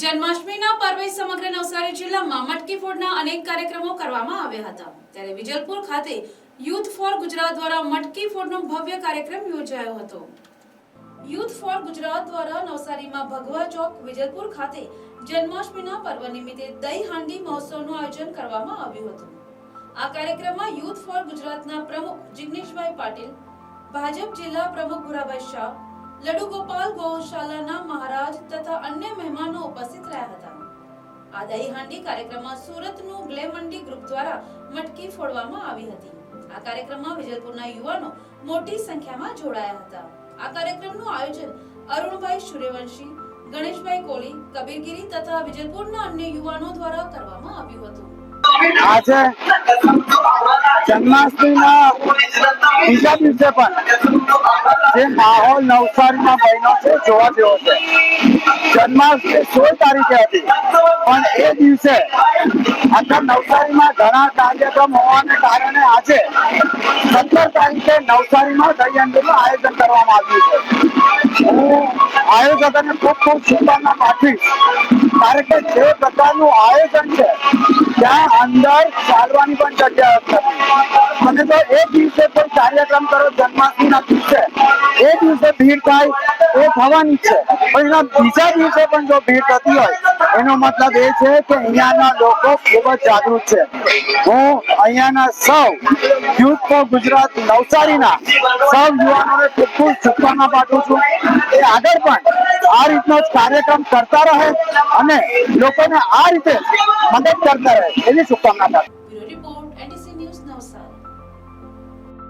જન્માષ્ટમીના પર્વે સમગ્ર નવસારી જિલ્લામાં મટકી ફોડના અનેક કાર્યક્રમો કરવામાં આવ્યા હતા. ત્યારે વિજલપુર ખાતે યુથ ફોર ગુજરાત દ્વારા મટકી ફોડનો ભવ્ય કાર્યક્રમ યોજાયો હતો. યુથ ફોર ગુજરાત દ્વારા નવસારીમાં ભગવા ચોક, વિજલપુર ખાતે જન્માષ્ટમીના પર્વ નિમિત્તે દહીં હાંડી મહોત્સવનું આયોજન કરવામાં આવ્યું હતું. આ કાર્યક્રમમાં યુથ ફોર ગુજરાતના પ્રમુખ જિગ્નેશભાઈ પાટીલ, ભાજપ જિલ્લા પ્રમુખ ભુરાભાઈ શાહ લડુ ગોપાલ ગૌશાલાના મહારાજ તથા અન્ય ઉપસ્થિત રહ્યા હતા. આ દહીં હાંડી કાર્યક્રમમાં સુરતનું ગ્લેમંડી ગ્રુપ દ્વારા મટકી ફોડવામાં આવી હતી. આ કાર્યક્રમમાં વિજયપુરના યુવાનો મોટી સંખ્યામાં જોડાયા હતા. આ કાર્યક્રમનું આયોજન અરુણભાઈ સૂર્યવંશી, ગણેશભાઈ કોલી, કબીરગીરી તથા વિજયપુરના અન્ય યુવાનો દ્વારા કરવામાં આવ્યું હતું. આજે જન્માષ્ટમીના બીજા દિવસે પણ જે માહોલ નવસારીમાં બહેનો છે, જોવા જેવો છે. જન્માષ્ટમી સોળ તારીખે હતી. પણ એ દિવસે આખા નવસારીમાં ઘણા કાર્યક્રમ હોવાને કારણે આજે સત્તર તારીખે નવસારીમાં દહીહંડીનું આયોજન કરવામાં આવ્યું છે. હું આયોજકોને ખૂબ ખૂબ શુભકામના પાઠવીશ. કારણ કે જે પ્રકારનું આયોજન છે, ત્યાં અંદર ચાલવાની પણ જગ્યા નથી. અને તો એ દિવસે કોઈ કાર્યક્રમ કરો, જન્માષ્ટમીના દિવસે એ દિવસે ભીડ થાય એ થવાની છે. પણ એના બીજા દિવસે પણ જો ભીડ થતી હોય, એનો મતલબ એ છે કે અહીંયાના લોકો ખૂબ જ જાગૃત છે. હું અહીંયાના સૌ યુથ ફોર ગુજરાત નવસારીના સૌ યુવાનોને ખૂબ ખૂબ શુભકામના પાઠવું છું. એ આગળ પણ આ રીતનો જ કાર્યક્રમ કરતા રહે અને લોકોને આ રીતે મદદ કરતા રહે એવી શુભકામના પાઠવું